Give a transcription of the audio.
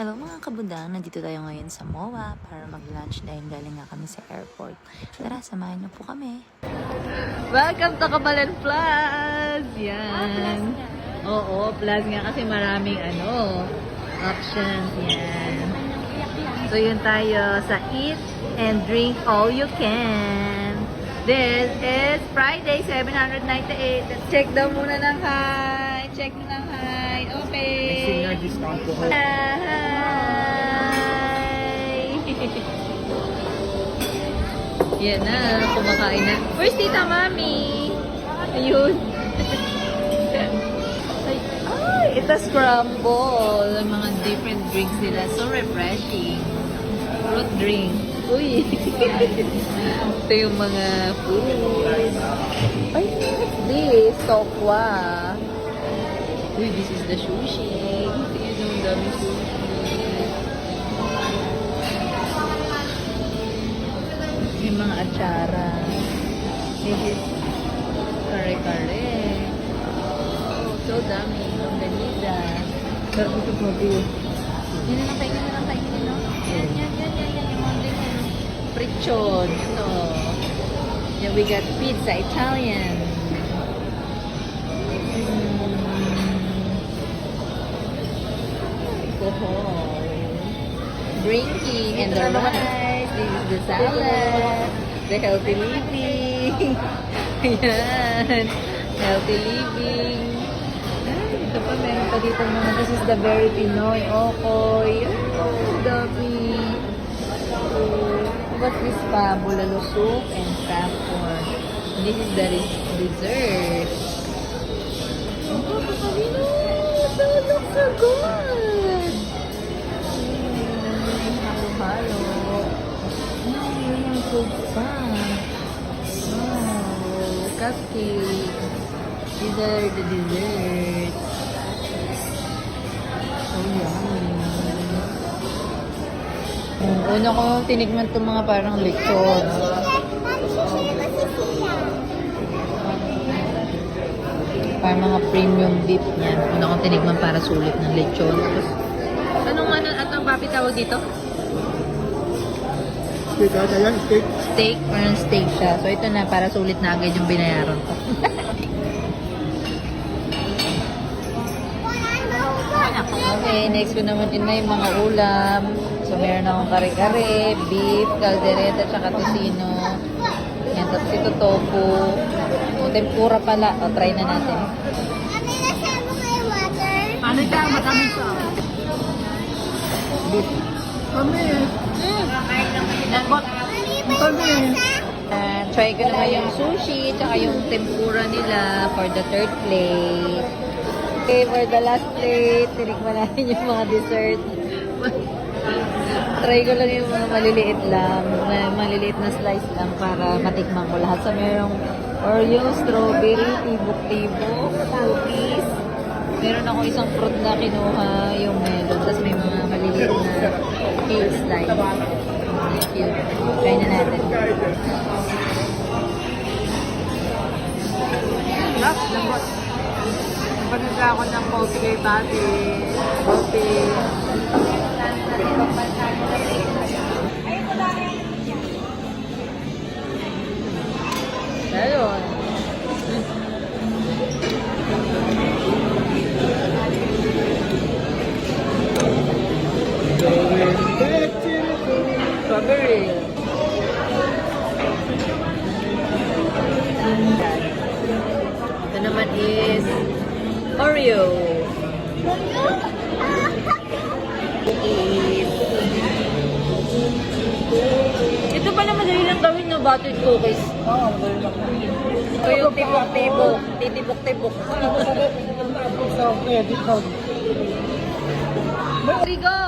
Hello mga kabudang, nandito tayo ngayon sa MOA para mag-lunch dahil galing nga kami sa airport. Tara, samahan niyo po kami. Welcome to Kabalan Plus! Yan. Oo, plus nga kasi maraming ano, options. Yan. So yun tayo sa Eat and Drink All You Can. This is Friday, 798. Let's check daw muna ng high. Check mo ng high. Okay. Discount po. Hi! Yan na, kumakain na. Where's Tita Mami? Ayun. Ay, ay, ito scramble. Mga different drinks nila. So refreshing. Fruit drink. Uy. ito yung mga food. Ay, this? Tokwa. Uy, this is the sushi. Is kare-kare. Oh, so dami. Longganisa. Sarap ito po. Yan na lang tayo, yan na lang tayo. Yan, yan, yan, yan, yan, yan. Yung mga ganyan. Prichon. Ito. Yeah, we got pizza, Italian. alcohol, drinking, and the rice, this is the salad, the healthy living. Ayan, healthy living. Ay, ito pa, meron pa dito mga, this is the very Pinoy, okoy. Oh, dami. Oh, what's this pa? Bulalo soup and saffron. This is the dessert. Oh, Papalino! That looks so good! Food pa. Wow, cupcake. Are the desserts. So yummy. Yung una ko tinikman itong mga parang lechon. Parang mga premium beef niya. Una kong tinikman para sulit ng lechon. Tapos, anong ano, at ang papi tawag dito? Steak ata yan, steak. Steak, parang steak siya. So, ito na, para sulit na agad yung binayaran ko. okay, next ko naman din na yung mga ulam. So, meron akong kare-kare, beef, caldereta, tsaka tocino. Yan, tapos ito tofu. O, tempura pala. O, try na natin. Ano ka? Matamis ka. Kami. Nambot. Kami. Uh, try ko naman yung sushi, tsaka yung tempura nila for the third plate. Okay, for the last plate, tinikman natin yung mga dessert. try ko lang yung mga maliliit lang, maliliit na slice lang para matikman ko lahat. So, merong Oreo, strawberry, tibok-tibok, cookies. Meron ako isang fruit na kinuha, yung melon. Tapos may mga maliliit na cake slice. Na natin. Lap, lambot. Panagla ako ng poke kay Tati. Poke. Ayun. Strawberry. Is Oreo. Ito pala madali lang gawin no, buttered cookies. Oo, lang. Ito yung tibok-tibok. Titibok-tibok. Here we go!